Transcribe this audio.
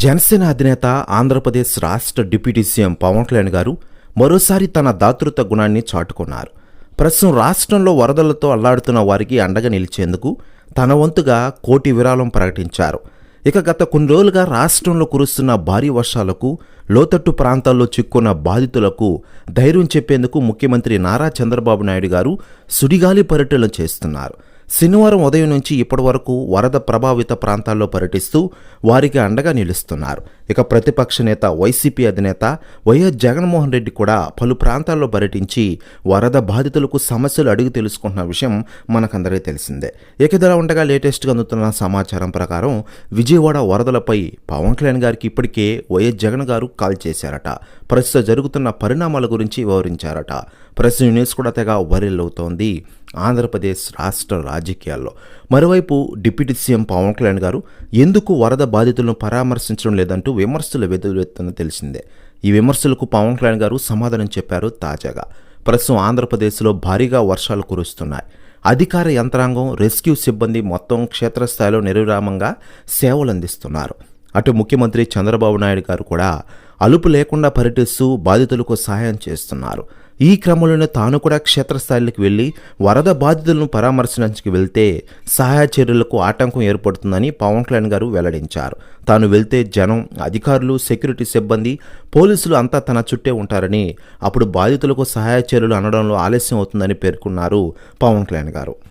జనసేన అధినేత ఆంధ్రప్రదేశ్ రాష్ట్ర deputy CM Pawan Kalyan గారు మరోసారి తన దాతృత గుణాన్ని చాటుకున్నారు. ప్రస్తుతం రాష్ట్రంలో వరదలతో అల్లాడుతున్న వారికి అండగా నిలిచేందుకు తన వంతుగా కోటి విరాళం ప్రకటించారు. ఇక గత కొన్ని రోజులుగా రాష్ట్రంలో కురుస్తున్న భారీ వర్షాలకు లోతట్టు ప్రాంతాల్లో చిక్కున్న బాధితులకు ధైర్యం చెప్పేందుకు ముఖ్యమంత్రి నారా చంద్రబాబు నాయుడు గారు సుడిగాలి పర్యటనలు చేస్తున్నారు. శనివారం ఉదయం నుంచి ఇప్పటి వరకు వరద ప్రభావిత ప్రాంతాల్లో పర్యటిస్తూ వారికి అండగా నిలుస్తున్నారు. ఇక ప్రతిపక్ష నేత వైసీపీ అధినేత వైఎస్ జగన్మోహన్ రెడ్డి కూడా పలు ప్రాంతాల్లో పర్యటించి వరద బాధితులకు సమస్యలు అడిగి తెలుసుకుంటున్న విషయం మనకందరికీ తెలిసిందే. ఇకదలా ఉండగా లేటెస్ట్గా అందుతున్న సమాచారం ప్రకారం విజయవాడ వరదలపై పవన్ కళ్యాణ్ గారికి ఇప్పటికే వైఎస్ జగన్ గారు కాల్ చేశారట. ప్రస్తుతం జరుగుతున్న పరిణామాల గురించి వివరించారట. ప్రస్తుతం న్యూస్ కూడా తెగ వైరల్ అవుతోంది. ఆంధ్రప్రదేశ్ రాష్ట్ర రాజకీయాల్లో. మరోవైపు డిప్యూటీ సీఎం పవన్ కళ్యాణ్ గారు ఎందుకు వరద బాధితులను పరామర్శించడం లేదంటూ విమర్శలు వెదువెత్తున తెలిసిందే. ఈ విమర్శలకు పవన్ కళ్యాణ్ గారు సమాధానం చెప్పారు తాజాగా. ప్రస్తుతం ఆంధ్రప్రదేశ్లో భారీగా వర్షాలు కురుస్తున్నాయి. అధికార యంత్రాంగం రెస్క్యూ సిబ్బంది మొత్తం క్షేత్రస్థాయిలో నిర్విరామంగా సేవలు అందిస్తున్నారు. అటు ముఖ్యమంత్రి చంద్రబాబు నాయుడు గారు కూడా అలుపు లేకుండా పర్యటిస్తూ బాధితులకు సహాయం చేస్తున్నారు. ఈ క్రమంలోనే తాను కూడా క్షేత్రస్థాయిలకు వెళ్ళి వరద బాధితులను పరామర్శించడానికి వెళ్తే సహాయ చర్యలకు ఆటంకం ఏర్పడుతుందని పవన్ కళ్యాణ్ గారు వెల్లడించారు. తాను వెళ్తే జనం అధికారులు సెక్యూరిటీ సిబ్బంది పోలీసులు అంతా తన చుట్టే ఉంటారని అప్పుడు బాధితులకు సహాయ చర్యలు అనడంలో ఆలస్యం అవుతుందని పేర్కొన్నారు పవన్ కళ్యాణ్ గారు.